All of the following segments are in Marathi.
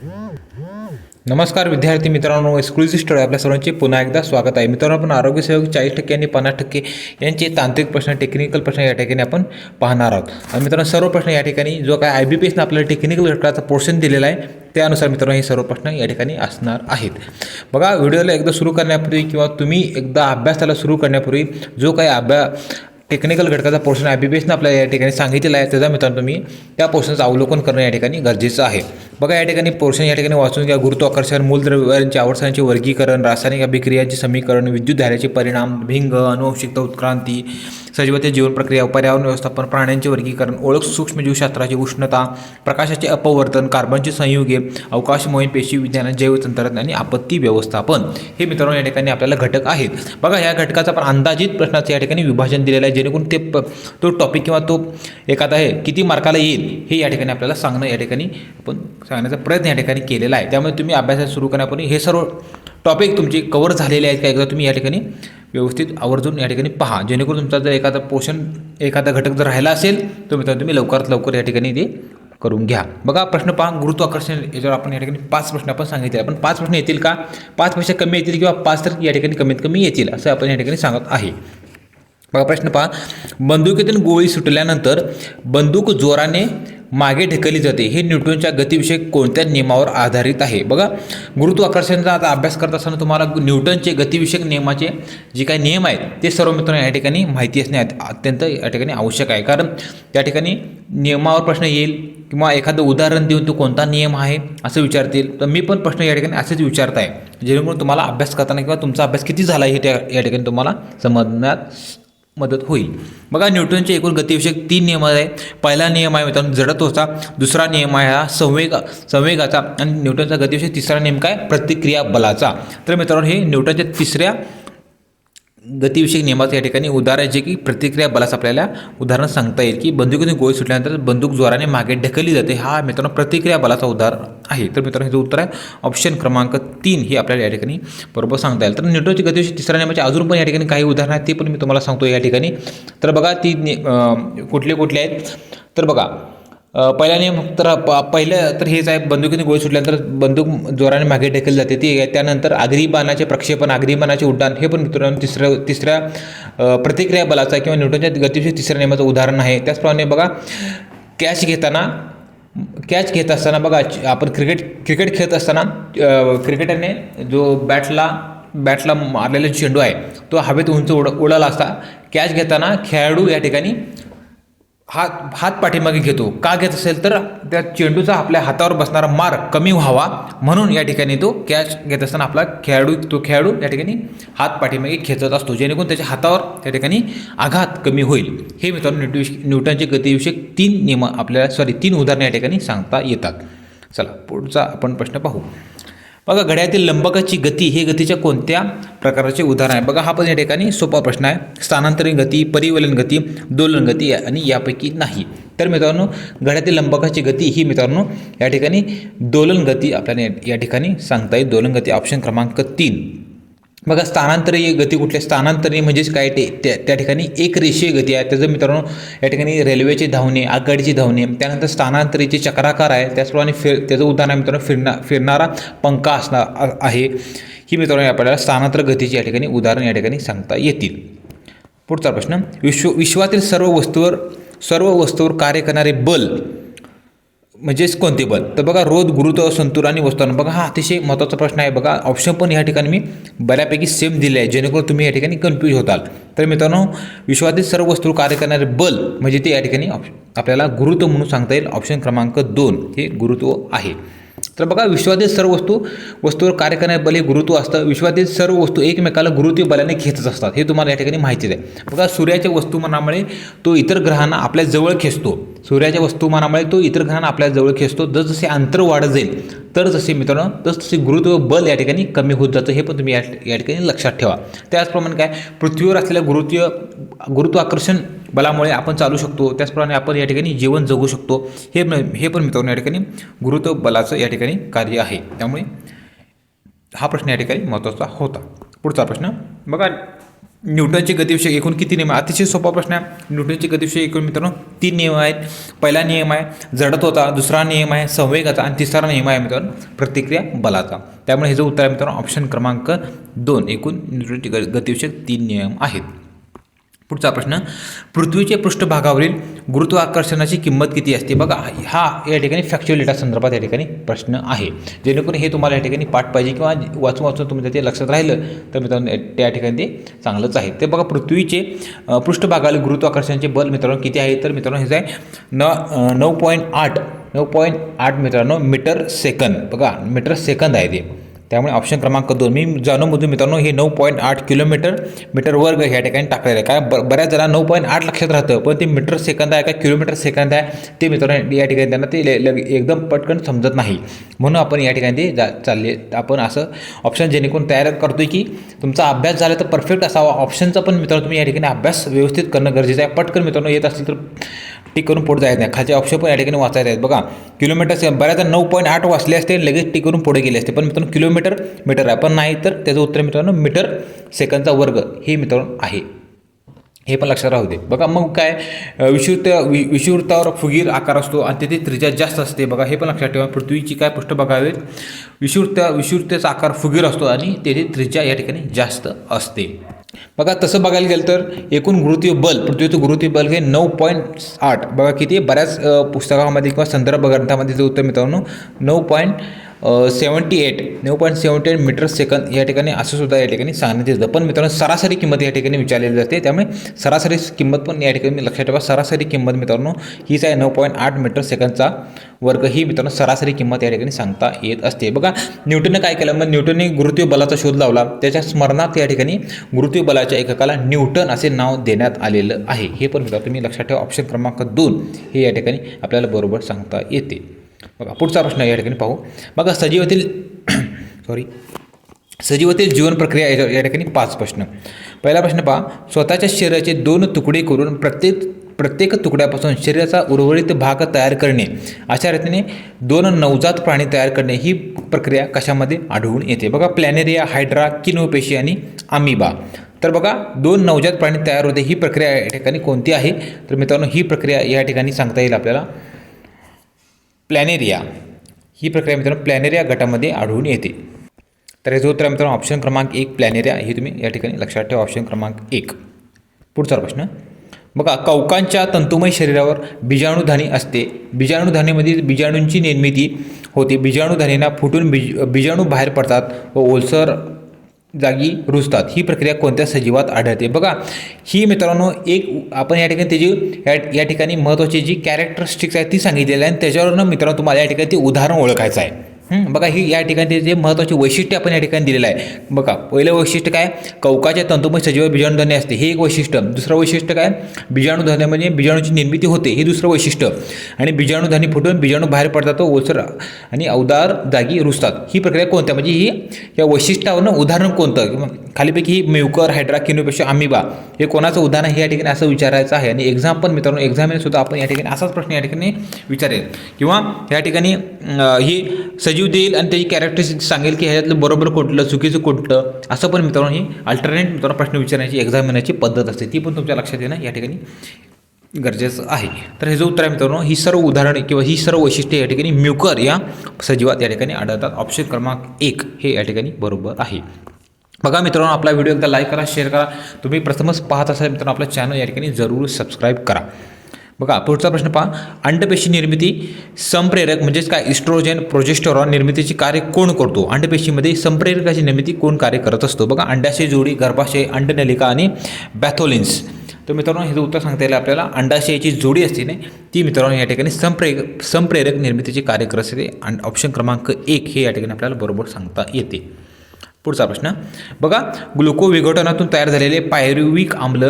नमस्कार विद्यार्थी मित्रांनो एक्सक्लुझिव्ह स्टोरी आपल्या सर्वांचे पुन्हा एकदा स्वागत आहे. मित्रांनो आपण आरोग्य सेवक चाळीस टक्के आणि पन्नास टक्के यांचे तांत्रिक प्रश्न टेक्निकल प्रश्न या ठिकाणी आपण पाहणार आहोत. आणि मित्रांनो सर्व प्रश्न या ठिकाणी जो काय आय बी पी एसनं आपल्याला टेक्निकल घटकाचा पोर्शन दिलेला आहे त्यानुसार मित्रांनो हे सर्व प्रश्न या ठिकाणी असणार आहेत. बघा व्हिडिओला एकदा सुरू करण्यापूर्वी किंवा तुम्ही एकदा अभ्यासाला सुरू करण्यापूर्वी जो काही अभ्यास टेक्निकल घटकाचा पोर्शन आय बी पी एसनं आपल्याला या ठिकाणी सांगितलेला आहे त्याचा मित्रांनो तुम्ही त्या पोर्शनचं अवलोकन करणं या ठिकाणी गरजेचं आहे. बघा या ठिकाणी पोर्शन या ठिकाणी वाचून घ्या. गुरुत्वाकर्षण मूलद्रव्यांचे आवर्तनांचे वर्गीकरण रासायनिक अभिक्रियांचे समीकरण विद्युत धाऱ्याचे परिणाम भिंग अनुवंशिकता उत्क्रांती सजीवते जीवन प्रक्रिया पर्यावरण व्यवस्थापन प्राण्यांचे वर्गीकरण ओळख सूक्ष्मजीवशास्त्राची उष्णता प्रकाशाचे अपवर्तन कार्बनचे संयुगे अवकाश मोहीम पेशी विज्ञान जैवतंत्रज्ञान आणि आपत्ती व्यवस्थापन. हे मित्रांनो या ठिकाणी आपल्याला घटक आहेत. बघा या घटकाचा पण अंदाजित प्रश्नाचं या ठिकाणी विभाजन दिलेलं आहे. जेणेकरून ते प तो टॉपिक किंवा तो एखादा आहे किती मार्काला येईल हे या ठिकाणी आपल्याला सांगणं या ठिकाणी आपण सांगण्याचा प्रयत्न या ठिकाणी केलेला आहे. त्यामुळे तुम्ही अभ्यासात सुरू करण्यापूर्वी हे सर्व टॉपिक तुमचे कवर झालेले आहेत का एकदा तुम्ही या ठिकाणी व्यवस्थित आवर्जून या ठिकाणी पहा. जेणेकरून तुमचा जर एखादा पोषण एखादा घटक जर राहिला असेल तर मित्रांनो तुम्ही लवकरात लवकर या ठिकाणी ते करून घ्या. बघा प्रश्न पहा गुरुत्वाकर्षण याच्यावर आपण या ठिकाणी पाच प्रश्न आपण सांगितले. पण पाच प्रश्न येतील का? पाचपेक्षा कमी येतील किंवा पाच तर या ठिकाणी कमीत कमी येतील असं आपण या ठिकाणी सांगत आहे. बघा प्रश्न पहा. बंदुकीतून गोळी सुटल्यानंतर बंदूक जोराने मागे ढकलली जाते. हे न्यूटनच्या गतिविषयक कोणत्या नियमावर आधारित आहे? बघा गुरुत्वाकर्षणाचा आता अभ्यास करत असताना तुम्हाला न्यूटनचे गतिविषयक नियमाचे जे काही नियम आहेत ते सर्व मित्रांनो या ठिकाणी माहिती असणे अत्यंत या ठिकाणी आवश्यक आहे. कारण त्या ठिकाणी नियमावर प्रश्न येईल किंवा एखादं उदाहरण देऊन तो कोणता नियम आहे असं विचारतील. तर मी पण प्रश्न या ठिकाणी असेच विचारत आहे जेणेकरून तुम्हाला अभ्यास करताना किंवा तुमचा अभ्यास किती झाला आहे हे त्या या ठिकाणी तुम्हाला समजण्यात मदत होईल. बघा न्यूटनचे एकूण गतिविषयक तीन नियम आहे पहिला नियम आहे मित्रांनो जडत्वचा. दुसरा नियम आहे हा संवेग संवेगाचा. आणि न्यूटनचा गतिविषयक तिसरा नियम काय? प्रतिक्रिया बलाचा. तर मित्रांनो हे न्यूटनच्या तिसऱ्या गतिविषयक नियमाचं या ठिकाणी उदाहरण आहे जे की प्रतिक्रिया बलास आपल्याला उदाहरण सांगता येईल की बंदुकीने गोळी सुटल्यानंतर बंदूक जोराने मागे ढकलली जाते. हा मित्रांनो प्रतिक्रिया बलाचा उदाहरण आहे. तर मित्रांनो हे उत्तर आहे ऑप्शन क्रमांक तीन हे आपल्याला या ठिकाणी बरोबर सांगता येईल. तर न्यूटनची गतिविषयक तिसऱ्या नियमाचे अजून पण या ठिकाणी काही उदाहरणं आहेत ते पण मी तुम्हाला सांगतो या ठिकाणी. तर बघा ती कुठले कुठले आहेत? तर बघा पहिला नियम तर प पहिलं तर हेच आहे बंदुकीने गोळी सुटल्यानंतर बंदूक जोराने मागे ढकलली जाते ती त्यानंतर आगरी बाणाचे प्रक्षेपण आगरी बाणाचे उड्डाण हे पण मित्रांनो तिसरं तिसऱ्या प्रतिक्रिया बलाचा किंवा न्यूटनच्या गतीविषयी तिसऱ्या नियमाचं उदाहरण आहे. त्याचप्रमाणे बघा कॅच घेताना कॅच घेत असताना बघा आपण क्रिकेट क्रिकेट खेळत असताना क्रिकेटरने जो बॅटला बॅटला मारलेला चेंडू आहे तो हवेत उंच उड उडाला असता. कॅच घेताना खेळाडू या ठिकाणी हात हात पाठीमागे घेतो. का घेत असेल तर त्या चेंडूचा आपल्या हातावर बसणारा मार कमी व्हावा म्हणून या ठिकाणी तो कॅच घेत असताना आपला खेळाडू तो खेळाडू या ठिकाणी हात पाठीमागे खेचत असतो. जेणेकरून त्याच्या हातावर त्या ठिकाणी आघात कमी होईल. हे मित्रांनो न्यूटविश न्यूटनचे गतिविषयक तीन नियम आपल्याला सॉरी तीन उदाहरणे या ठिकाणी सांगता येतात. चला पुढचा आपण प्रश्न पाहू. बघा घड्यातील लंबकाची गती हे गतीच्या कोणत्या प्रकाराचे उदाहरण आहे? बघा हा पण या ठिकाणी सोपा प्रश्न आहे. स्थानांतरित गती परिवलन गती दोलन गती आणि यापैकी नाही. तर मित्रांनो घड्यातील लंबकाची गती ही मित्रांनो या ठिकाणी दोलन गती आपल्याला या- या ठिकाणी सांगता येईल. दोलन गती ऑप्शन क्रमांक तीन. बघा स्थानांतरीय गती कुठल्या स्थानांतरी म्हणजेच काय? ते त्या त्या ठिकाणी एक रेषीय गती आहे. त्याचं मित्रांनो या ठिकाणी रेल्वेचे धावणे आघाडीचे धावणे त्यानंतर स्थानांतरीचे चक्राकार आहे. त्याचप्रमाणे फिर त्याचं उदाहरण आहे मित्रांनो फिरना फिरणारा पंखा असणार आहे. ही मित्रांनो आपल्याला स्थानांतर गतीची या ठिकाणी उदाहरण या ठिकाणी सांगता येतील. पुढचा प्रश्न विश्व विश्वातील सर्व वस्तूवर सर्व वस्तूवर कार्य करणारे बल म्हणजेच कोणते बल? तर बघा रोध गुरुत्व संतुर आणि वस्तुमान. बघा हा अतिशय महत्त्वाचा प्रश्न आहे. बघा ऑप्शन पण या ठिकाणी मी बऱ्यापैकी सेम दिले आहे. जेणेकरून तुम्ही या ठिकाणी कन्फ्यूज होताल. तर मित्रांनो विश्वातील सर्व वस्तू कार्य करणारे बल म्हणजे ते या ठिकाणी ऑप्श आपल्याला गुरुत्व म्हणून सांगता येईल. ऑप्शन क्रमांक दोन हे गुरुत्व आहे. तर बघा विश्वातील सर्व वस्तू वस्तूवर कार्य करणारे बल हे गुरुत्व असतं. विश्वातील सर्व वस्तू एकमेकाला गुरुत्व बलाने खेचत असतात. हे तुम्हाला या ठिकाणी माहितीच आहे. बघा सूर्याच्या वस्तुमानामुळे तो इतर ग्रहांना आपल्या जवळ खेचतो. सूर्याच्या वस्तुमानामुळे तो इतर ग्रहांना आपल्या जवळ खेचतो. जसजसे अंतर वाढत जाईल तर जसे मित्रांनो तसतसे गुरुत्व बल या ठिकाणी कमी होत जातं. हे पण तुम्ही या या ठिकाणी लक्षात ठेवा. त्याचप्रमाणे काय? पृथ्वीवर असलेल्या गुरुत्व गुरुत्वाकर्षण बलामुळे आपण चालू शकतो. त्याचप्रमाणे आपण या ठिकाणी जीवन जगू शकतो. हे हे पण मित्रांनो या ठिकाणी गुरुत्व बलाचं या ठिकाणी कार्य आहे. त्यामुळे हा प्रश्न या ठिकाणी महत्त्वाचा होता. पुढचा प्रश्न. बघा न्यूटनचे गतिविषयक एकूण किती नियम आहे अतिशय सोपा प्रश्न आहे. न्यूटनचे गतिविषयक एकूण मित्रांनो तीन नियम आहेत. पहिला नियम आहे जडत्वाचा दुसरा नियम आहे संवेगाचा आणि तिसरा नियम आहे मित्रांनो प्रतिक्रिया बलाचा. त्यामुळे हे जो उत्तर आहे मित्रांनो ऑप्शन क्रमांक दोन एकूण न्यूटनचे ग- गतिविषयक तीन नियम आहेत. पुढचा प्रश्न पृथ्वीच्या पृष्ठभागावरील गुरुत्वाकर्षणाची किंमत किती असते? बघा हा या ठिकाणी फॅक्च्युअल डेटा संदर्भात या ठिकाणी प्रश्न आहे. जेणेकरून हे तुम्हाला या ठिकाणी पाठ पाहिजे किंवा वाचून वाचून तुमच्या ते लक्षात राहिलं तर मित्रांनो त्या ठिकाणी ते चांगलंच आहे. ते बघा पृथ्वीचे पृष्ठभागावरील गुरुत्वाकर्षणाचे बल मित्रांनो किती आहे? तर मित्रांनो हे आहे न नऊ पॉईंट आठ नऊ पॉईंट आठ मित्रांनो मीटर सेकंद. बघा मीटर सेकंद आहे ते. त्यामुळे ऑप्शन क्रमांक दोन. मी जाणून मित्रांनो हे नऊ पॉईंट आठ किलोमीटर मीटर वर्ग ह्या ठिकाणी टाकलेलं आहे. कारण ब बऱ्याच जणांना नऊ पॉईंट आठ लक्षात राहतं पण ते मीटर सेकंद आहे का किलोमीटर सेकंद आहे ते मित्रांनो या ठिकाणी त्यांना ते ल- एकदम पटकन समजत नाही. म्हणून आपण या ठिकाणी ते जा चालले. आपण असं ऑप्शन जेणेकरून तयार करतो की तुमचा अभ्यास झाला तर परफेक्ट असावा. ऑप्शनचा पण मित्रांनो तुम्ही या ठिकाणी अभ्यास व्यवस्थित करणं गरजेचं आहे. पटकन मित्रांनो येत असेल तर टिक करून पुढे जायचं नाही. खालचे ऑप्शन पण या ठिकाणी वाचायचे आहेत. बघा किलोमीटर बऱ्याचदा नऊ पॉईंट आठ वाचले असते लगेच टिक करून पुढे गेले असते. पण मित्रांनो किलोमीटर मीटर आहे. पण नाही तर त्याचं उत्तर मित्रांनो मीटर सेकंदचा वर्ग हे मित्रांनो आहे. हे पण लक्षात राहू दे. बघा मग काय अ, विषुवृत्त वि विषुवृत्तावर फुगीर आकार असतो आणि तिथे त्रिज्या जास्त असते. बघा हे पण लक्षात ठेवा. पृथ्वीची काय पृष्ठभागावे विषुवृत्त विषुवृत्त्याचा आकार फुगीर असतो आणि तेथे त्रिज्या या ठिकाणी जास्त असते. बघा तसं बघायला गेलं तर एकूण गुरुत्वीय बल पृथ्वीचं गुरुत्वीय बल हे नऊ पॉईंट आठ. बघा किती बऱ्याच पुस्तकामध्ये किंवा संदर्भ ग्रंथामध्ये जे उत्तर मित्रांनो नऊ पॉईंट सेवन्टी एट नऊ point seventy eight metre second या ठिकाणी असं सुद्धा या ठिकाणी सांगण्यात येतं. पण मित्रांनो सरासरी किंमत या ठिकाणी विचारलेली जाते त्यामुळे सरासरी किंमत पण या ठिकाणी लक्षात ठेवा. सरासरी किंमत मित्रांनो हीच आहे नऊ पॉईंट आठ मीटर सेकंदचा वर्ग. ही मित्रांनो सरासरी किंमत या ठिकाणी सांगता येत असते. बघा न्यूटनने काय केलं? मग न्यूटनने गुरुत्व बलाचा शोध लावला. त्याच्या स्मरणात या ठिकाणी गुरुत्व बलाच्या एककाला न्यूटन असे नाव देण्यात आलेलं आहे. हे पण मित्रांनो तुम्ही लक्षात ठेवा. ऑप्शन क्रमांक दोन हे या ठिकाणी आपल्याला बरोबर सांगता येते. बघा पुढचा प्रश्न या ठिकाणी पाहू. बघा सजीवातील सॉरी सजीवातील जीवन प्रक्रिया या या ठिकाणी पाच प्रश्न. पहिला प्रश्न पहा स्वतःच्या शरीराचे दोन तुकडे करून प्रत्येक प्रत्येक तुकड्यापासून शरीराचा उर्वरित भाग तयार करणे. अशा रीतीने दोन नवजात प्राणी तयार करणे ही प्रक्रिया कशामध्ये आढळून येते? बघा प्लॅनेरिया हायड्रा किनोपेशी आणि आमिबा तर बघा दोन नवजात प्राणी तयार होते ही प्रक्रिया या ठिकाणी कोणती आहे? तर मित्रांनो ही प्रक्रिया या ठिकाणी सांगता येईल आपल्याला. प्लॅनेरिया. ही प्रक्रिया मित्रांनो प्लॅनेरिया गटामध्ये आढळून येते. तर याचं उत्तर आहे मित्रांनो ऑप्शन क्रमांक एक प्लॅनेरिया. हे तुम्ही या ठिकाणी लक्षात ठेवा ऑप्शन क्रमांक एक. पुढचा प्रश्न. बघा कवकांच्या तंतुमय शरीरावर बीजाणुधानी असते. बीजाणूधानीमध्ये बीजाणूंची निर्मिती होते. बीजाणुधानींना फुटून बीज बीजाणू बाहेर पडतात व ओलसर जागी रुजतात. ही प्रक्रिया कोणत्या सजीवात आढळते? बघा ही मित्रांनो एक आपण या ठिकाणी त्याची या या ठिकाणी महत्त्वाची जी कॅरेक्टरिस्टिक्स आहे ती सांगितलेली आहे आणि त्याच्यावरनं मित्रांनो तुम्हाला या ठिकाणी ते उदाहरण ओळखायचं आहे. बघा ही या ठिकाणी जे महत्त्वाचे वैशिष्ट्य आपण या ठिकाणी दिलेलं आहे. बघा पहिलं वैशिष्ट्य काय? कवकाच्या तंतुमय सजीव बीजाणुधनी असते. हे एक वैशिष्ट्य. दुसरं वैशिष्ट्य काय? बीजाणुधनी म्हणजे बीजाणूची निर्मिती होते. हे दुसरं वैशिष्ट्य. आणि बीजाणुधनी फुटून बीजाणू बाहेर पडतात तो ओसर आणि अवदार जागी रुजतात. ही प्रक्रिया कोणत्या? म्हणजे ही या वैशिष्ट्यावरनं उदाहरण कोणतं? किंवा खालीपैकी ही म्युकर हायड्रा किनोपेक्षा अमिबा हे कोणाचं उदाहरण आहे? या ठिकाणी असं विचारायचं आहे. आणि एक्झाम पण मित्रांनो एक्झाममध्ये सुद्धा आपण या ठिकाणी असाच प्रश्न या ठिकाणी विचारेल. किंवा या ठिकाणी ही सजीव देईल आणि त्याची कॅरेक्टरिस्टिक सांगेल की ह्याच्यातलं बरोबर कुठलं चुकीचं कुठलं असं पण मित्रांनो ही अल्टरनेट मित्रांनो प्रश्न विचारण्याची एक्झाम येण्याची पद्धत असते. ती पण तुमच्या लक्षात येणं या ठिकाणी गरजेचं आहे. तर हे जो उत्तर आहे मित्रांनो ही सर्व उदाहरणे किंवा ही सर्व वैशिष्ट्ये या ठिकाणी म्युकर या सजीवात या ठिकाणी आढळतात. ऑप्शन क्रमांक एक हे या ठिकाणी बरोबर आहे. बघा मित्रांनो आपला व्हिडिओ एकदा लाईक करा शेअर करा. तुम्ही प्रथमच पाहत असाल मित्रांनो आपलं चॅनल या ठिकाणी जरूर सबस्क्राईब करा. बघा पुढचा प्रश्न पहा. अंडपेशी निर्मिती संप्रेरक म्हणजेच काय? इस्ट्रोजन प्रोजेस्टरॉन निर्मितीचे कार्य कोण करतो? अंडपेशीमध्ये संप्रेरकाची निर्मिती कोण कार्य करत असतो? बघा अंडाशय जोडी गर्भाशय अंडनलिका आणि बॅथोलिन्स तर मित्रांनो हे उत्तर सांगता येईल आपल्याला अंडाशयाची जोडी असते ना ती मित्रांनो या ठिकाणी संप्रेरक संप्रेरक निर्मितीचे कार्य करत असते. आणि ऑप्शन क्रमांक एक हे या ठिकाणी आपल्याला बरोबर सांगता येते. पुढचा प्रश्न. बघा ग्लुको विघटनातून तयार झालेले पायरुविक आम्ल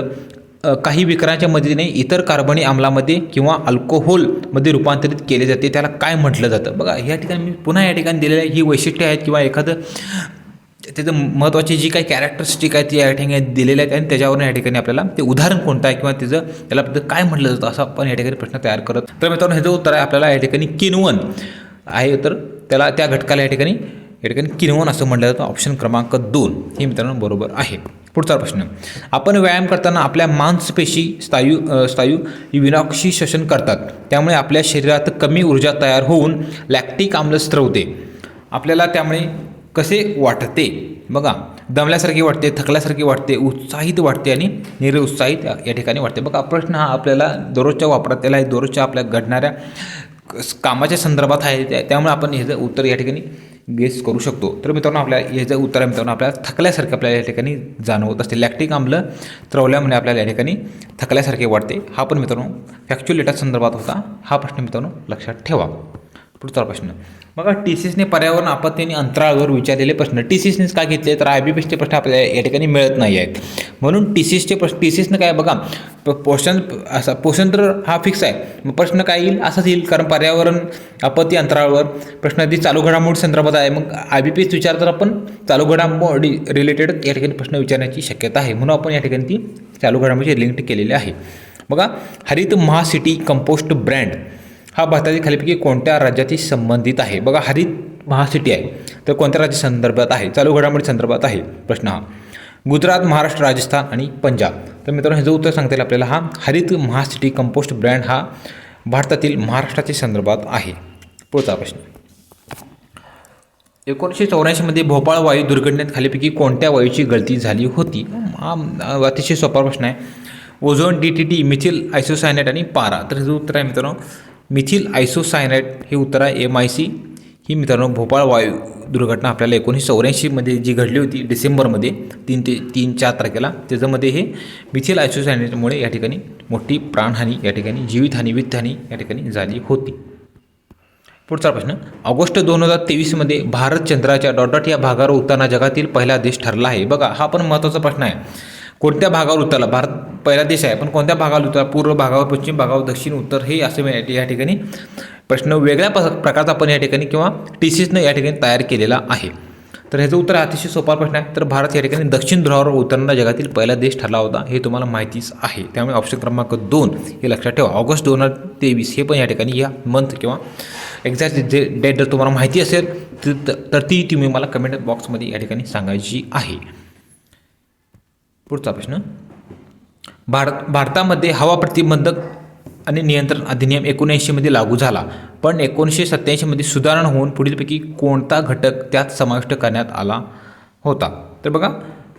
काही विकारांच्या मदतीने इतर कार्बनी आम्लामध्ये किंवा अल्कोहोलमध्ये रूपांतरित केले जाते. त्याला काय म्हटलं जातं? बघा या ठिकाणी मी पुन्हा या ठिकाणी दिलेल्या ही वैशिष्ट्ये आहेत किंवा एखादं त्याचं महत्त्वाची जी काही कॅरेक्टरिस्टिक आहे ती या ठिकाणी दिलेल्या आहेत आणि त्याच्यावरून या ठिकाणी आपल्याला ते उदाहरण कोणतं आहे किंवा त्याचं त्याला काय म्हटलं जातं असं आपण या ठिकाणी प्रश्न तयार करत. तर मित्रांनो ह्याचं उत्तर आहे आपल्याला या ठिकाणी किनवन आहे तर त्याला त्या घटकाला या ठिकाणी या ठिकाणी किनवन असं म्हटलं जातं. ऑप्शन क्रमांक दोन. हे मित्रांनो बरोबर आहे. पुढचा प्रश्न. आपण व्यायाम करताना आपल्या मांसपेशी स्थायू स्थायू विनाक्षी श्वसन करतात. त्यामुळे आपल्या शरीरात कमी ऊर्जा तयार होऊन लॅक्टिक आम्ल स्त्रवते आपल्याला त्यामुळे कसे वाटते? बघा दमल्यासारखी वाटते थकल्यासारखी वाटते उत्साहित वाटते आणि निरुत्साहित या ठिकाणी वाटते. बघा प्रश्न हा आपल्याला दररोजच्या वापरात त्याला आहे. दररोजच्या आपल्या घडणाऱ्या क- कामाच्या संदर्भात आहे. त्या- त्यामुळे आपण हे उत्तर या ठिकाणी गेस करू शकतो. तर मित्रांनो आपल्या याचं उत्तर आहे मित्रांनो आपल्याला थकल्यासारखे आपल्याला या ठिकाणी जाणवत असते. लॅक्टिक आम्ल त्रवल्यामुळे आपल्याला या ठिकाणी थकल्यासारखे वाटते. हा पण मित्रांनो फॅक्च्युअल डेटा संदर्भात होता. हा प्रश्न मित्रांनो लक्षात ठेवा. पुढचा प्रश्न. बघा टी सीसने पर्यावरण आपत्ती आणि अंतराळावर विचारलेले प्रश्न. टी सी का काय घेतले? तर आय बी पीचे प्रश्न आपल्याला या ठिकाणी मिळत नाही आहेत. म्हणून टी सीसचे प्रश्न टी सीसनं काय बघा प- पोषण असा पोषण तर हा फिक्स आहे. मग प्रश्न काय येईल? असाच येईल. कारण पर्यावरण आपत्ती अंतराळावर प्रश्न अगदी चालू घडामोडी संदर्भात आहे. मग आय बी पीच विचार तर आपण चालू घडामोडी रिलेटेड या ठिकाणी प्रश्न विचारण्याची शक्यता आहे. म्हणून आपण या ठिकाणी ती चालू घडामोडीची लिंक केलेली आहे. बघा हरित महासिटी कंपोस्ट ब्रँड हा भारतातील खालीपैकी कोणत्या राज्याशी संबंधित आहे? बघा हरित महासिटी आहे. तर कोणत्या राज्या संदर्भात आहे? चालू घडामोडी संदर्भात आहे. प्रश्न हा. गुजरात महाराष्ट्र राजस्थान आणि पंजाब. तर मित्रांनो ह्याचं उत्तर सांगता येईल आपल्याला हा हरित महासिटी कंपोस्ट ब्रँड हा भारतातील महाराष्ट्राच्या संदर्भात आहे. पुढचा प्रश्न. एकोणीसशे चौऱ्याऐंशीमध्ये भोपाळ वायू दुर्घटनेत खालीपैकी कोणत्या वायूची गळती झाली होती? हा अतिशय सोपा प्रश्न आहे. Ozone D T T methyl isocyanate आणि पारा. तर हे उत्तर आहे मित्रांनो मिथिल आयसोसायनाइट हे उत्तर आहे एम आय सी ही मित्रांनो भोपाळ वायू दुर्घटना आपल्याला एकोणीसशे चौऱ्याऐंशीमध्ये जी घडली होती डिसेंबरमध्ये तीन ते तीन चार तारखेला त्याच्यामध्ये हे मिथिल आयसोसायनाइटमुळे या ठिकाणी मोठी प्राणहानी या ठिकाणी जीवितहानी वित्तहानी या ठिकाणी झाली होती. पुढचा प्रश्न ऑगस्ट दोन हजार तेवीसमध्ये भारत चंद्राच्या डॉट डॉट या भागावर उतरना जगातील पहिला देश ठरला आहे. बघा हा पण महत्त्वाचा प्रश्न आहे. कोणत्या भागावर उतरला? भारत पहिला देश आहे पण कोणत्या भागावर उतरला? पूर्व भागावर पश्चिम भागावर दक्षिण उत्तर हे असे या ठिकाणी प्रश्न वेगळ्या प- प्रकारचा आपण या ठिकाणी किंवा टी सीसनं या ठिकाणी तयार केलेला आहे. तर ह्याचं उत्तर अतिशय सोपा प्रश्न आहे. तर भारत या ठिकाणी दक्षिण ध्रुवावर उतरणारा जगातील पहिला देश ठरला होता हे तुम्हाला माहितीच आहे. त्यामुळे ऑप्शन क्रमांक दोन हे लक्षात ठेवा. ऑगस्ट दोन हजार तेवीस हे पण या ठिकाणी या मंथ किंवा एक्झॅक्ट जे डेट जर तुम्हाला माहिती असेल तर तर ती तुम्ही मला कमेंट बॉक्समध्ये या ठिकाणी सांगायची आहे. पुढचा प्रश्न. भारत भारतामध्ये हवा प्रतिबंधक आणि नियंत्रण अधिनियम एकोणऐंशीमध्ये लागू झाला. पण एकोणीसशे सत्त्याऐंशीमध्ये सुधारणा होऊन पुढीलपैकी कोणता घटक त्यात समाविष्ट करण्यात आला होता? तर बघा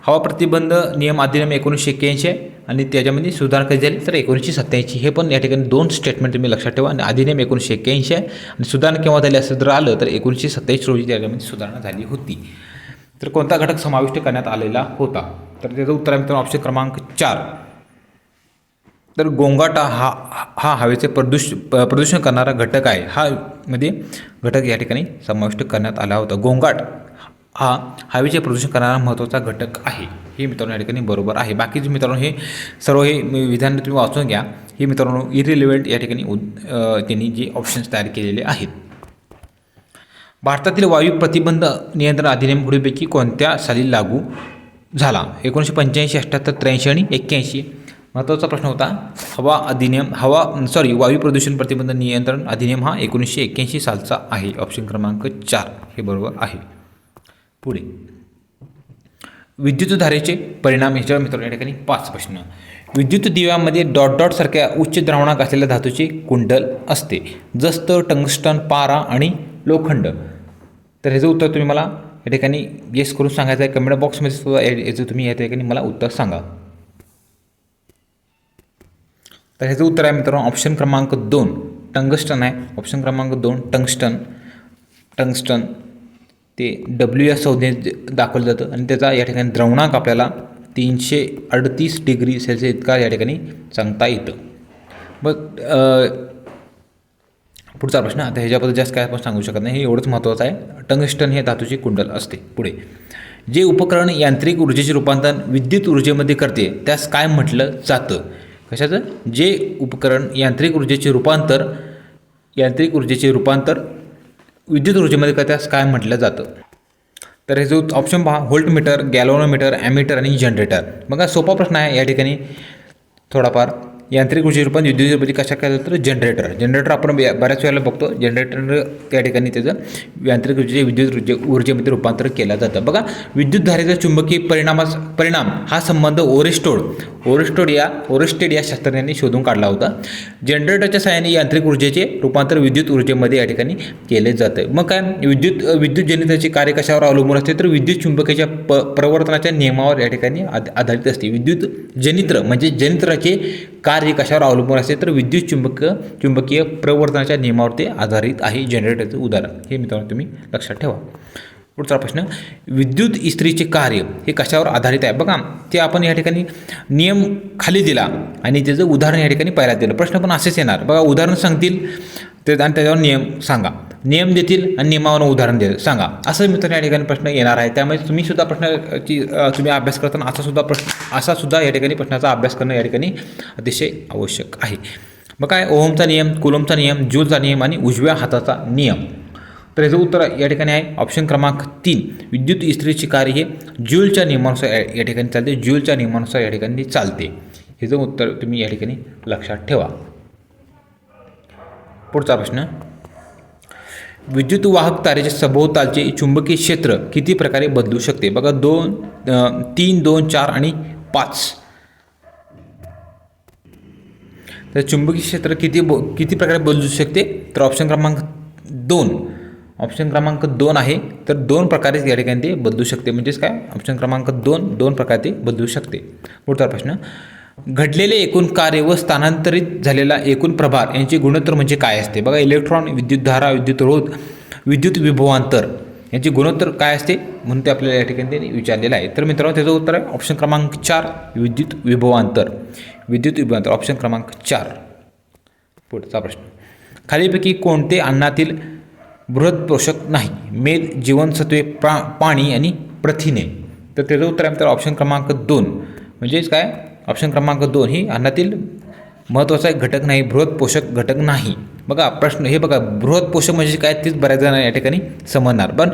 हवा प्रतिबंध नियम अधिनियम एकोणीसशे एक्क्याऐंशी आहे आणि त्याच्यामध्ये सुधारणा कधी झाली? तर एकोणीसशे सत्त्याऐंशी. हे पण या ठिकाणी दोन स्टेटमेंट तुम्ही लक्षात ठेवा. आणि अधिनियम एकोणीसशे एक्क्याऐंशी आहे. आणि सुधारणा केव्हा झाली? असं जर आलं तर एकोणीसशे सत्त्याऐंशी रोजी त्याच्यामध्ये सुधारणा झाली होती. तर कोणता घटक समाविष्ट करण्यात आलेला होता? तर त्याचं उत्तर आहे मित्रांनो ऑप्शन क्रमांक चार. तर गोंगाटा हा हा हवेचे प्रदूष प- प्रदूषण करणारा घटक आहे. हा मध्ये घटक या ठिकाणी समाविष्ट करण्यात आला होता. गोंगाट हा हवेचे प्रदूषण करणारा महत्त्वाचा घटक आहे. हे मित्रांनो या ठिकाणी बरोबर आहे. बाकीचे मित्रांनो हे सर्व हे विधान तुम्ही वाचून घ्या. हे मित्रांनो इरिलिव्हेंट या ठिकाणी उद- त्यांनी जे ऑप्शन्स तयार केलेले आहेत. भारतातील वायू प्रतिबंध नियंत्रण अधिनियम पुढीलपैकी कोणत्या साली लागू झाला. एकोणीसशे पंच्याऐंशी अठ्ठ्याहत्तर त्र्याऐंशी आणि एक्क्याऐंशी. महत्त्वाचा प्रश्न होता हवा अधिनियम हवा सॉरी वायू प्रदूषण प्रतिबंध नियंत्रण अधिनियम हा एकोणीसशे एक्क्याऐंशी सालचा आहे. ऑप्शन क्रमांक चार हे बरोबर आहे. पुढे. विद्युत धारेचे परिणाम ह्याच्यावर मित्रांनो या ठिकाणी पाच प्रश्न. विद्युत दिव्यामध्ये डॉट डॉट सारख्या उच्च द्रावणाक असलेल्या धातूचे कुंडल असते. जस्त टंगस्टन पारा आणि लोखंड. तर ह्याचं उत्तर तुम्ही मला या ठिकाणी येस करून सांगायचं आहे. कमेंट बॉक्समध्ये सुद्धा याचं तुम्ही या ठिकाणी मला उत्तर सांगा. तर ह्याचं उत्तर आहे मित्रांनो ऑप्शन क्रमांक दोन टंगस्टन आहे. ऑप्शन क्रमांक दोन टंगस्टन. टंगस्टन ते डब्ल्यू या संज्ञेत दाखवलं जातं. आणि त्याचा या ठिकाणी द्रवणांक आपल्याला तीनशे अडतीस डिग्री सेल्सिअस इतका या ठिकाणी सांगता येतं. बट पुढचा प्रश्न आता ह्याच्याबद्दल जास्त काय आपण सांगू शकत नाही हे एवढंच महत्त्वाचं आहे. टंगस्टन हे धातूची कुंडल असते. पुढे. जे उपकरण यांत्रिक ऊर्जेचे रूपांतर विद्युत ऊर्जेमध्ये करते त्यास काय म्हटलं जातं? कशाचं? जे उपकरण यांत्रिक ऊर्जेचे रूपांतर यांत्रिक ऊर्जेचे रूपांतर विद्युत ऊर्जेमध्ये करते त्यास काय म्हटलं जातं? तर हे जो ऑप्शन पहा व्होल्टमीटर गॅलोनोमीटर ॲमीटर आणि जनरेटर. बघा सोपा प्रश्न आहे या ठिकाणी. थोडाफार. यांत्रिक ऊर्जे रूपात विद्युत ऊर्जेमध्ये कशा काय तर जनरेटर जनरेटर आपण बऱ्याच वेळेला बघतो जनरेटर त्या ठिकाणी त्याचं यांत्रिक ऊर्जेचे विद्युत ऊर्जे ऊर्जेमध्ये रूपांतर केलं जातं. बघा विद्युत धारेचा चुंबकीय परिणामास परिणाम हा संबंध ओरेस्टोड. ओरेस्टोड या ओरेस्टेड या शास्त्रज्ञांनी शोधून काढला होता. जनरेटरच्या सहाय्याने यांत्रिक ऊर्जेचे रूपांतर विद्युत ऊर्जेमध्ये या ठिकाणी केले जातं. मग काय? विद्युत विद्युत जनिताचे कार्य कशावर अवलंबून असते? तर विद्युत चुंबकीच्या प प्रवर्तनाच्या नियमावर या ठिकाणी आधारित असते. विद्युत जनित्र म्हणजे जनित्राचे कार्य कशावर अवलंबून असते? तर विद्युत चुंबक चुंबकीय प्रवर्तनाच्या नियमावरती आधारित आहे जनरेटरचं उदाहरण. हे मित्रांनो तुम्ही लक्षात ठेवा. पुढचा प्रश्न विद्युत इस्त्रीचे कार्य हे कशावर आधारित आहे? बघा ते आपण या ठिकाणी नियम खाली दिला आणि त्याचं उदाहरण या ठिकाणी पहिला दिलं. प्रश्न पण असेच येणार. बघा उदाहरण सांगतील ते आणि त्याच्यावर नियम सांगा. नियम देतील आणि नियमावर उदाहरण दे सांगा. असं मित्रांनो या ठिकाणी प्रश्न येणार आहे. त्यामुळे तुम्ही सुद्धा प्रश्नाची तुम्ही अभ्यास करताना असा सुद्धा प्रश्न असा सुद्धा या ठिकाणी प्रश्नाचा अभ्यास करणं या ठिकाणी अतिशय आवश्यक आहे. मग काय? ओहमचा नियम कुलमचा नियम जूलचा नियम आणि उजव्या हाताचा नियम. तर याचं उत्तर या ठिकाणी आहे. ऑप्शन क्रमांक तीन. विद्युत इस्त्रीचे कार्य हे ज्यूलच्या नियमानुसार या- या ठिकाणी चालते. ज्यूलच्या नियमानुसार या ठिकाणी चालते. ह्याचं उत्तर तुम्ही या ठिकाणी लक्षात ठेवा. पुढचा प्रश्न. विद्युत वाहक तारेच्या सभोवतालचे चुंबकीय क्षेत्र किती प्रकारे बदलू शकते? बघा दोन तीन दोन चार आणि पाच. तर चुंबकीय क्षेत्र किती ब किती प्रकारे बदलू शकते? तर ऑप्शन क्रमांक दोन. ऑप्शन क्रमांक दोन आहे. तर दोन प्रकारे या ठिकाणी ते बदलू शकते. म्हणजेच काय? ऑप्शन क्रमांक दोन दोन प्रकारे ते बदलू शकते. पुढचा प्रश्न. घडलेले एकूण कार्य व स्थानांतरित झालेला एकूण प्रभार यांचे गुणोत्तर म्हणजे काय असते? बघा इलेक्ट्रॉन विद्युतधारा विद्युत रोध विद्युत विभवांतर यांचे गुणोत्तर काय असते? म्हणून ते आपल्याला या ठिकाणी त्यांनी विचारलेलं आहे. तर मित्रांनो त्याचं उत्तर आहे ऑप्शन क्रमांक चार विद्युत विभवांतर. विद्युत विभवांतर ऑप्शन क्रमांक चार. पुढचा प्रश्न. खालीपैकी कोणते अन्नातील बृहत पोषक नाही? मेद जीवनसत्वे प्रा पाणी आणि प्रथिने. तर त्याचं उत्तर आहे तर ऑप्शन क्रमांक दोन. म्हणजेच काय? ऑप्शन क्रमांक दोन ही अन्नातील महत्त्वाचा एक घटक नाही बृहत पोषक घटक नाही. बघा प्रश्न हे बघा बृहत पोषक म्हणजे काय? तेच बऱ्याच जणांना या ठिकाणी समजणार. पण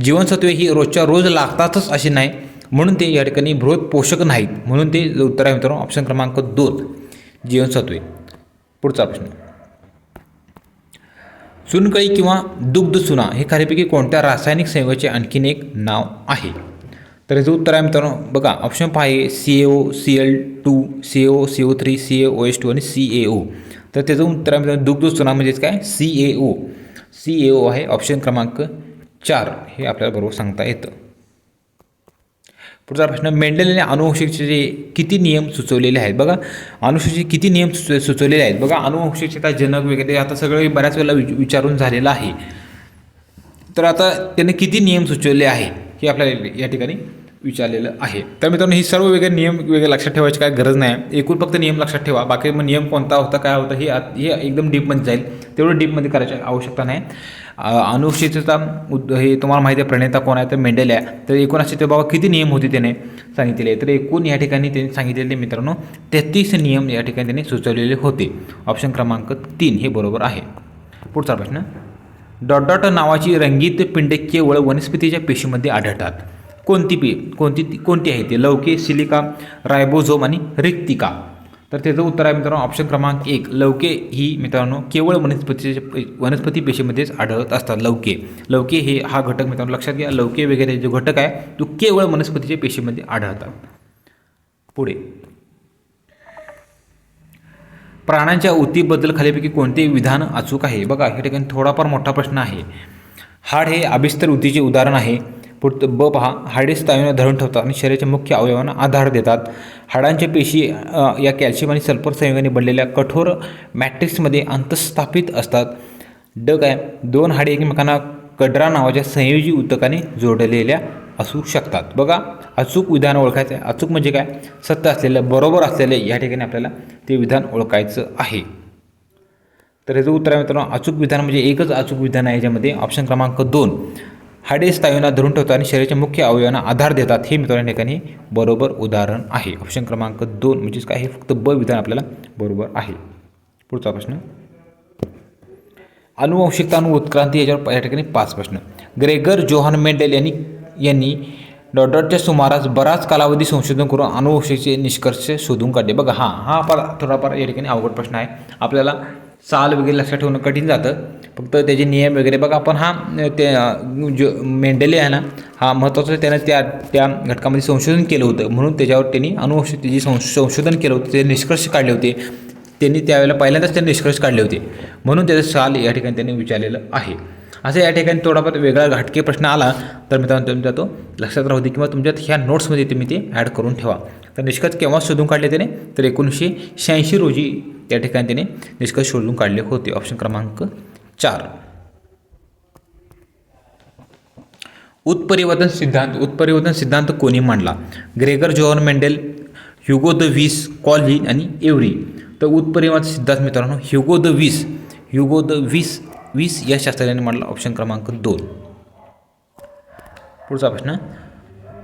जीवनसत्वे ही रोजच्या रोज लागतातच अशी नाही म्हणून ते या ठिकाणी बृहत पोषक नाहीत. म्हणून ते उत्तर आहे मित्रांनो ऑप्शन क्रमांक दोन जीवनसत्वे. पुढचा प्रश्न. चुनकळी किंवा दुग्ध चुना हे खालीपैकी कोणत्या रासायनिक संयोगाचे आणखीन एक नाव आहे? तर याचं उत्तर आहे मित्रांनो बघा ऑप्शन पहा आहे C A O C L two C A O C O three C A O S two आणि सी ए ओ तर त्याचं उत्तर आहे मित्रांनो दुग्ध चुना म्हणजेच काय? C A O C A ओ आहे ऑप्शन क्रमांक चार. हे आपल्याला बरोबर सांगता येतं. पुढचा प्रश्न मेंडलने अनुवंशिकतेचे किती नियम सुचवलेले आहेत? बघा अनुवंशिकचे किती नियम सुच सुचवलेले आहेत? बघा अनुवंशिकता जनक वगैरे आता सगळं बऱ्याच वेळेला विचारून झालेलं आहे. तर आता त्याने किती नियम सुचवले आहे? हे आपल्याला या ठिकाणी विचारलेलं आहे. तर मित्रांनो ही सर्व वेगळे नियम वेगळे लक्षात ठेवायची काय गरज नाही. एकूण फक्त नियम लक्षात ठेवा. बाकी मग नियम कोणता होता काय होता हे आत- हे एकदम डीपमध्ये जाईल. तेवढं डीपमध्ये करायची आवश्यकता नाही. अनुसूचितता उद हे तुम्हाला माहिती आहे प्रणेता कोण आहे तर मेंडेल आहे. तर एकूण ते बाबा किती नियम होते त्याने सांगितलेले. तर एकूण या ठिकाणी त्यांनी सांगितलेले मित्रांनो तेहतीस नियम या ठिकाणी त्यांनी सुचवलेले होते. ऑप्शन क्रमांक तीन हे बरोबर आहे. पुढचा प्रश्न. डॉट डॉट नावाची रंगीत पिंड केवळ वनस्पतीच्या पेशीमध्ये आढळतात. कोणती पी कोणती कोणती आहे ती? लवके सिलिका रायबोझोम आणि रिक्तिका. तर त्याचं उत्तर आहे मित्रांनो ऑप्शन क्रमांक एक लवके ही मित्रांनो केवळ वनस्पतीचे पे- वनस्पती पेशीमध्येच आढळत असतात लवके लवके हे हा घटक मित्रांनो लक्षात घ्या लवके वगैरे जो घटक आहे तो केवळ वनस्पतीच्या पेशीमध्ये आढळतात. पुढे. प्राण्यांच्या ऊतीबद्दल खालीपैकी कोणते विधान अचूक आहे? बघा या ठिकाणी थोडाफार मोठा प्रश्न आहे. हाड हे अभिस्तर ऊतीचे उदाहरण आहे. पुढचं ब पहा हाडे स्थायूने धरून ठेवतात आणि शरीराच्या मुख्य अवयवांना आधार देतात. हाडांच्या पेशी या कॅल्शियम आणि सल्फर संयोगाने बनलेल्या कठोर मॅट्रिक्समध्ये अंतस्थापित असतात. ड काय? दोन हाडे एकमेकांना कडरा नावाच्या संयोजी उतकाने जोडलेल्या असू शकतात. बघा अचूक विधान ओळखायचं आहे. अचूक म्हणजे काय? सत्य असलेलं बरोबर असलेलं या ठिकाणी आपल्याला ते विधान ओळखायचं आहे. तर याचं उत्तर आहे मित्रांनो अचूक विधान म्हणजे एकच अचूक विधान आहे याच्यामध्ये. ऑप्शन क्रमांक दोन. हाडे स्थायूंना धरून ठेवतात आणि शरीराच्या मुख्य अवयवांना आधार देतात. हे मित्रांनो या ठिकाणी बरोबर उदाहरण आहे. ऑप्शन क्रमांक दोन म्हणजेच काय? हे फक्त ब विधान आपल्याला बरोबर आहे. पुढचा प्रश्न. अनुवंशिकता आणि उत्क्रांती याच्यावर या ठिकाणी पाच प्रश्न. ग्रेगर जोहान मेंडेल यांनी यांनी डॉटरच्या सुमारास बराच कालावधी संशोधन करून अनुवंशिकचे निष्कर्ष शोधून काढले. बघा हां हा फार थोडाफार या ठिकाणी अवघड प्रश्न आहे. आपल्याला साल वगैरे लक्षात ठेवणं कठीण जातं. फक्त त्याचे नियम वगैरे. बघा आपण हा ते जो मेंडेले आहे ना हा महत्त्वाचा त्यानं त्या त्या घटकामध्ये संशोधन केलं होतं. म्हणून त्याच्यावर त्यांनी अनुवंशाचे जे संश संशोधन केलं होतं. ते निष्कर्ष काढले होते. त्यांनी त्यावेळेला पहिल्यांदाच त्यांनी निष्कर्ष काढले होते. म्हणून त्याचं साल या ठिकाणी त्यांनी विचारलेलं आहे. असं या ठिकाणी थोडाफार वेगळा घाटके प्रश्न आला तर मित्रांनो तुमचा तो लक्षात राहू दे किंवा तुमच्यात ह्या नोट्समध्ये तुम्ही ते ॲड करून ठेवा. तर निष्कर्ष केव्हा शोधून काढले त्याने? तर एकोणीसशे शहाऐंशी रोजी त्या ठिकाणी त्याने निष्कर्ष शोधून काढले होते. ऑप्शन क्रमांक चार. उत्परिवर्तन सिद्धांत उत्परिवर्तन सिद्धांत कोणी मांडला? Gregor John Mendel Hugo de Vries कॉलही आणि एव्हरी. तर उत्परिवर्तन सिद्धांत मित्रांनो Hugo de Vries Hugo de Vries Vries या शास्त्रज्ञाने मांडला ऑप्शन क्रमांक दोन. पुढचा प्रश्न.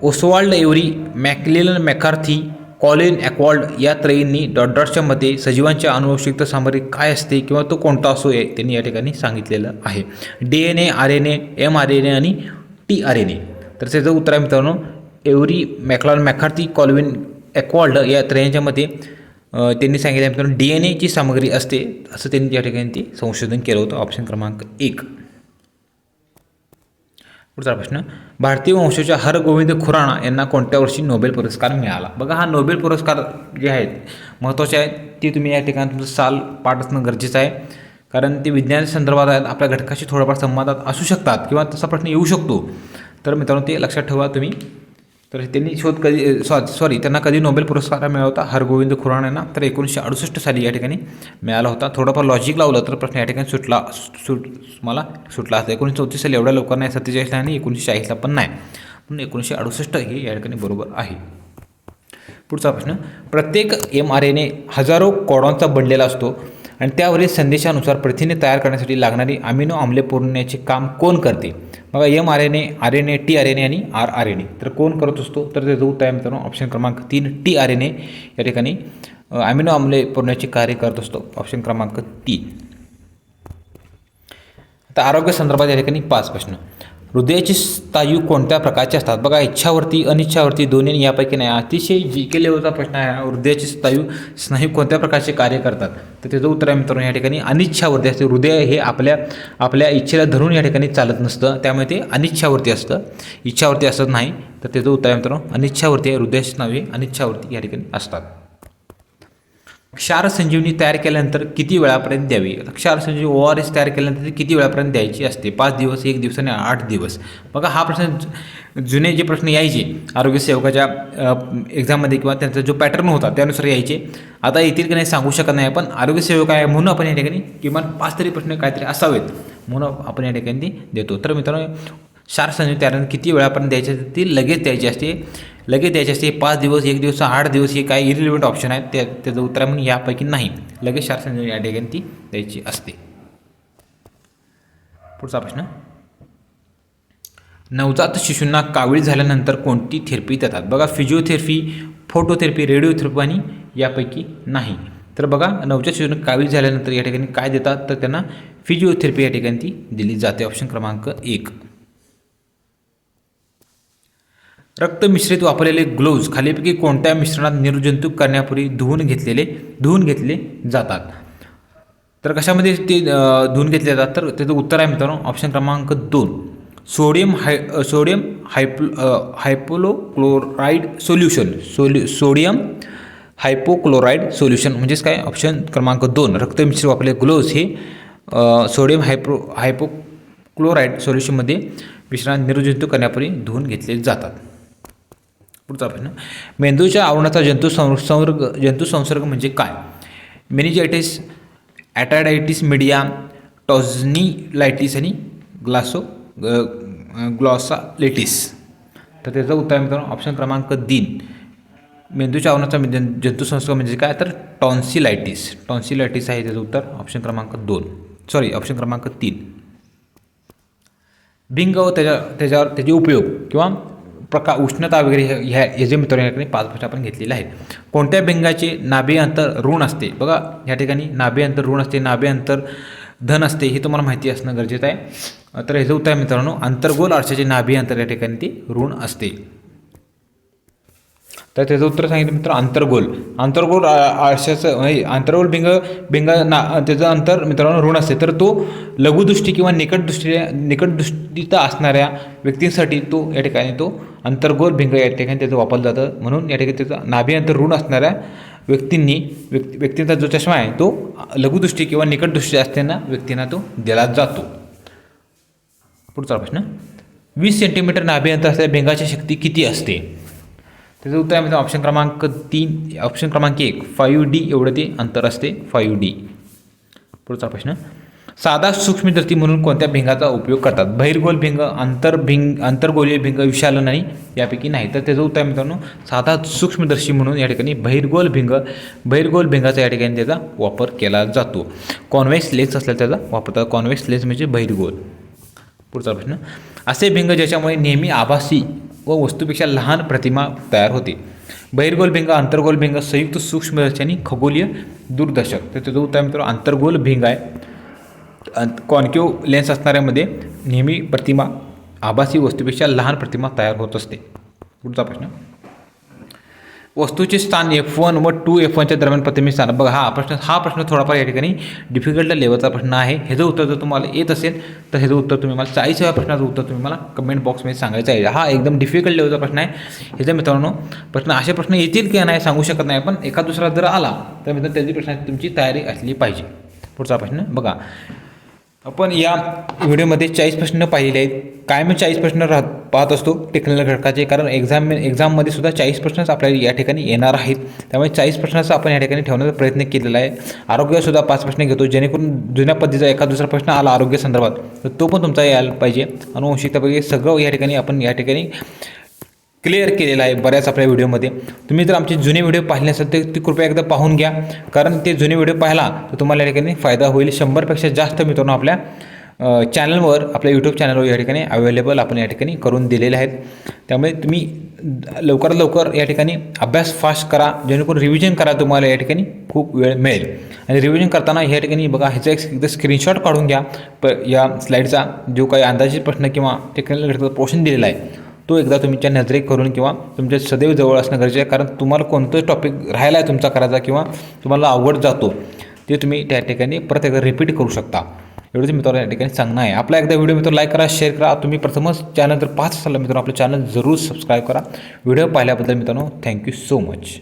Oswald Avery MacLeod McCarty Colin ॲक्वॉल्ड या त्रयींनी डॉटडॉटच्या मते सजीवांच्या अनुवंशिकता सामग्री काय असते किंवा तो कोणता असो आहे त्यांनी या ठिकाणी सांगितलेलं आहे. D N A R N A M R N A आणि टी आर एन ए तर त्याचं उत्तर आहे मित्रांनो एव्हरी मॅकलॉन मॅकार्थी कॉलविन ॲक्वॉल्ड या त्रयांच्या मते त्यांनी सांगितलं मित्रांनो डी एन एची सामग्री असते असं त्यांनी या ठिकाणी ते संशोधन केलं होतं ऑप्शन क्रमांक एक. पुढचा प्रश्न भारतीय वंशाच्या हरगोविंद खुराणा यांना कोणत्या वर्षी नोबेल पुरस्कार मिळाला? बघा हा नोबेल पुरस्कार जे आहेत महत्त्वाचे आहेत ते तुम्ही या ठिकाणी तुमचं साल पाठ असणं गरजेचं आहे. कारण ते विज्ञान संदर्भात आहेत आपल्या घटकाशी थोडंफार संवादात असू शकतात किंवा तसा प्रश्न येऊ शकतो. तर मित्रांनो ते लक्षात ठेवा तुम्ही. तर त्यांनी शोध कधी सॉरी त्यांना कधी नोबेल पुरस्कार मिळाला होता? हरगोविंद खुराणा यांना. तर एकोणीसशे अडुसष्ट साली या ठिकाणी मिळाला होता. थोडंफार लॉजिक लावलं तर प्रश्न या ठिकाणी सुटला सुट मला सुटला असता. एकोणीसशे चौतीस साली एवढ्या लवकर नाही सत्तेचाळीसला आणि एकोणीसशे चाळीसला पण नाही. म्हणून एकोणीसशे अडुसष्ट हे या ठिकाणी बरोबर आहे. पुढचा प्रश्न. प्रत्येक एम आर एने हजारो कॉडॉनचा बनलेला असतो. आणि त्यावरील संदेशानुसार प्रथिने तयार करण्यासाठी लागणारी अमिनो आम्ले पुरवण्याचे काम कोण करते? बघा M R N A R N A T R N A आणि आर आर एन ए तर कोण करत असतो? तर त्याचं उत्तर आहे मित्रांनो ऑप्शन क्रमांक तीन टी आर एन ए या ठिकाणी अमिनो आम्ले पुरवण्याचे कार्य करत असतो. ऑप्शन क्रमांक तीन. आता आरोग्य संदर्भात या ठिकाणी पाच प्रश्न. हृदयाची स्नायू कोणत्या प्रकारचे असतात? बघा इच्छावरती अनिच्छावरती दोन्ही यापैकी नाही. अतिशय जी के लेवलचा प्रश्न आहे. हा. हृदयाचे स्नायू स्नायू कोणत्या प्रकारचे कार्य करतात? तर त्याचं उत्तर आहे मित्रांनो या ठिकाणी अनिच्छावरती असते. हृदय हे आपल्या आपल्या इच्छेला धरून या ठिकाणी चालत नसतं. त्यामुळे ते अनिच्छावरती असतं. इच्छावरती असत नाही. तर त्याचं उत्तर आहे मित्रांनो अनिच्छावरती आहे. स्नायू हे अनिच्छावरती या ठिकाणी असतात. क्षार संजीवनी तयार केल्यानंतर किती वेळापर्यंत द्यावी? क्षार संजीवनी ओ आर एस तयार केल्यानंतर ती किती वेळापर्यंत द्यायची असते? पाच दिवस एक दिवस आणि आठ दिवस? बघा हा प्रश्न जुने जे प्रश्न यायचे आरोग्य सेवकाच्या एक्झाममध्ये किंवा त्यांचा जो पॅटर्न होता त्यानुसार यायचे. आता येथील की नाही सांगू शकत नाही पण आरोग्य सेवक आहे म्हणून आपण या ठिकाणी किमान पाच तरी प्रश्न काहीतरी असावेत म्हणून आपण या ठिकाणी देतो. तर मित्रांनो क्षार संजीवनी तयार किती वेळापर्यंत द्यायची असते? ती लगेच द्यायची असते. लगेच त्याच्याशी असते पाच दिवस एक दिवस आठ दिवस हे काय इरिलिव्हंट ऑप्शन आहेत. त्या त्याचं उत्तर आहे म्हणून यापैकी नाही. लगेच शासन या ठिकाणी ती द्यायची असते. पुढचा प्रश्न. नवजात शिशूंना कावीळ झाल्यानंतर कोणती थेरपी देतात? बघा फिजिओथेरपी फोटोथेरपी रेडिओथेरपी आणि यापैकी नाही. तर बघा नवजात शिशूंना कावीळ झाल्यानंतर या ठिकाणी काय देतात? तर त्यांना फिजिओथेरपी या ठिकाणी ती दिली जाते. ऑप्शन क्रमांक एक. रक्त मिश्रित वापरलेले ग्लोव्ज खालीपैकी कोणत्या मिश्रणात निर्जंतुक करण्यापूर्वी धुवून घेतलेले धुवून घेतले जातात? तर कशामध्ये ते धुवून घेतले जातात? तर त्याचं उत्तर आहे मित्रांनो ऑप्शन क्रमांक दोन. Sodium hy sodium hypo hypochlorite solution. Solu sodium hypochlorite solution म्हणजेच काय? ऑप्शन क्रमांक दोन. रक्तमिश्र वापरलेले ग्लोव्ज हे सोडियम हायप्रो हायपोक्लोराईड सोल्युशनमध्ये मिश्रण निर्जंतुक करण्यापूर्वी धुवून घेतले जातात. पुढचा प्रश्न. मेंदूच्या आवरणाचा जंतू सं संसर्ग जंतू संसर्ग म्हणजे काय? मेनिजायटिस ॲटाडायटिस मीडिया टॉझनीलायटिस आणि ग्लासो ग्लॉसालेटिस तर त्याचं उत्तर मित्रांनो ऑप्शन क्रमांक तीन. मेंदूच्या आवरणाचा जंतू संसर्ग म्हणजे काय? तर टॉन्सिलायटिस टॉन्सिलायटिस आहे त्याचं उत्तर ऑप्शन क्रमांक दोन. सॉरी ऑप्शन क्रमांक तीन. भिंग व त्याच्या त्याच्यावर त्याचे उपयोग किंवा प्रकार उष्णता वगैरे ह्या ह्या- हे जे पाच गोष्टी आपण घेतलेल्या आहेत. कोणत्या भिंगाचे नाभे अंतर ऋण असते? बघा या ठिकाणी नाभे अंतर ऋण असते नाभे अंतर धन असते हे तुम्हाला माहिती असणं गरजेचं आहे. तर ह्याचं उत्तर आहे मित्रांनो अंतर्गोल आरशाचे नाभे अंतर या ठिकाणी ती ऋण असते. तर त्याचं उत्तर सांगितलं मित्र आंतरगोल आंतरगोल आळशाचं म्हणजे आंतरगोल भिंग भिंग ना त्याचं अंतर मित्रांनो ऋण असते. तर तो लघुदृष्टी किंवा निकटदृष्टी निकटदृष्टीता असणाऱ्या व्यक्तींसाठी तो या ठिकाणी तो अंतर्गोल भिंग या ठिकाणी त्याचं वापरलं जातं. म्हणून या ठिकाणी त्याचं नाभी अंतर ऋण असणाऱ्या व्यक्तींनी व्यक्ती व्यक्तींचा जो चष्मा आहे तो लघुदृष्टी किंवा निकटदृष्टी असताना व्यक्तींना तो दिला जातो. पुढचा प्रश्न. वीस सेंटीमीटर नाभी अंतर असलेल्या भिंगाची शक्ती किती असते? त्याचं उत्तर आहे म्हणजे ऑप्शन क्रमांक तीन ऑप्शन क्रमांक एक फाईव्ह डी एवढं ते अंतर असते फाईव्ह डी पुढचा प्रश्न. साधा सूक्ष्मदर्शी म्हणून कोणत्या भिंगाचा उपयोग करतात? बहिर्गोल भिंग आंतरभिंग आंतरगोलीय भिंग विशाल नाही यापैकी नाही. तर त्याचं उत्तर मित्रांनो साधा सूक्ष्मदर्शी म्हणून या ठिकाणी बहिर्गोल भिंग बहिर्गोल भिंगाचा या ठिकाणी त्याचा वापर केला जातो. कॉन्व्हेक्स लेन्स असल्यास त्याचा वापरतात होतात कॉन्व्हेक्स लेन्स म्हणजे बहिर्गोल. पुढचा प्रश्न. असे भिंग ज्याच्यामुळे नेहमी आभासी व वस्तूपेक्षा लहान प्रतिमा तयार होते. बहिर्गोल भिंग अंतर्गोल भिंग संयुक्त सूक्ष्मदर्शी आणि खगोलीय दूरदर्शक. तर त्याचं उत्तर मित्र आंतरगोल भिंग आहे. कॉन्क्यू लेन्स असणाऱ्यामध्ये नेहमी प्रतिमा आभासी वस्तूपेक्षा लहान प्रतिमा तयार होत असते. पुढचा प्रश्न. वस्तूचे स्थान एफ वन व टू एफ वनच्या दरम्यान प्रतिमे स्थान. बघा हा प्रश्न हा प्रश्न थोडाफार या ठिकाणी डिफिकल्ट लेवलचा प्रश्न आहे. ह्याचं उत्तर जर तुम्हाला येत असेल तर ह्याचं उत्तर तुम्ही मला चाळीसाव्या प्रश्नाचं उत्तर तुम्ही मला कमेंट बॉक्समध्ये सांगायचं आहे. हा एकदम डिफिकल्ट लेवलचा प्रश्न आहे. ह्याचा मित्रांनो प्रश्न असे प्रश्न येतील की नाही सांगू शकत नाही पण एका दुसरा जर आला तर मित्रांनो त्याची प्रश्नाची तुमची तयारी असली पाहिजे. पुढचा प्रश्न बघा. आपण या व्हिडिओमध्ये चाळीस प्रश्न पाहिलेले आहेत. कायम चाळीस प्रश्न राहत पाहत असतो टेक्निकल घटकाचे कारण एक्झाम एक्झाममध्ये सुद्धा चाळीस प्रश्नच आपल्याला या ठिकाणी येणार आहेत. त्यामुळे चाळीस प्रश्नाचा आपण या ठिकाणी ठेवण्याचा प्रयत्न केलेला आहे. आरोग्यसुद्धा पाच प्रश्न घेतो. जेणेकरून जुन्या पद्धतीचा एखाद दुसरा प्रश्न आला आरोग्य संदर्भात तर तो पण तुमचा यायला पाहिजे. अनुवंशिकतापैकी सगळं या ठिकाणी आपण या ठिकाणी क्लिअर केलेला आहे बऱ्याच आपल्या व्हिडिओमध्ये. तुम्ही जर आमचे जुने व्हिडिओ पाहिले असेल तर ते कृपया एकदा पाहून घ्या. कारण ते जुने व्हिडिओ पाहिला तर तुम्हाला या ठिकाणी फायदा होईल. शंभरपेक्षा जास्त मित्रांनो आपल्या चॅनलवर आपल्या यूट्यूब चॅनलवर या ठिकाणी अवेलेबल आपण या ठिकाणी करून दिलेले आहेत. त्यामुळे तुम्ही लवकरात लवकर या ठिकाणी अभ्यास फास्ट करा. जेणेकरून रिव्हिजन करा तुम्हाला या ठिकाणी खूप वेळ मिळेल. आणि रिव्हिजन करताना या ठिकाणी बघा ह्याचा एक एकदा स्क्रीनशॉट काढून घ्या. प या स्लाईडचा जो काही अंदाजित प्रश्न किंवा टेक्निकल घटकाचा पोर्शन दिलेला आहे. तो एकदा तुमच्या नजरे करून किंवा तुमच्या सदैव जवळ असणं गरजेचं आहे. कारण तुम्हाला कोणतं टॉपिक राहिला आहे तुमचा करायचा किंवा तुम्हाला आवड जातो ते तुम्ही त्या ठिकाणी परत एकदा रिपीट करू शकता. एवढंच मित्रांनो या ठिकाणी सांगणं आहे. आपला एकदा व्हिडिओ मित्र लाईक करा शेअर करा. तुम्ही प्रथमच चॅनल जर पाच असाल मित्रांनो आपलं चॅनल जरूर सबस्क्राईब करा. व्हिडिओ पाहिल्याबद्दल मित्रांनो थँक्यू सो मच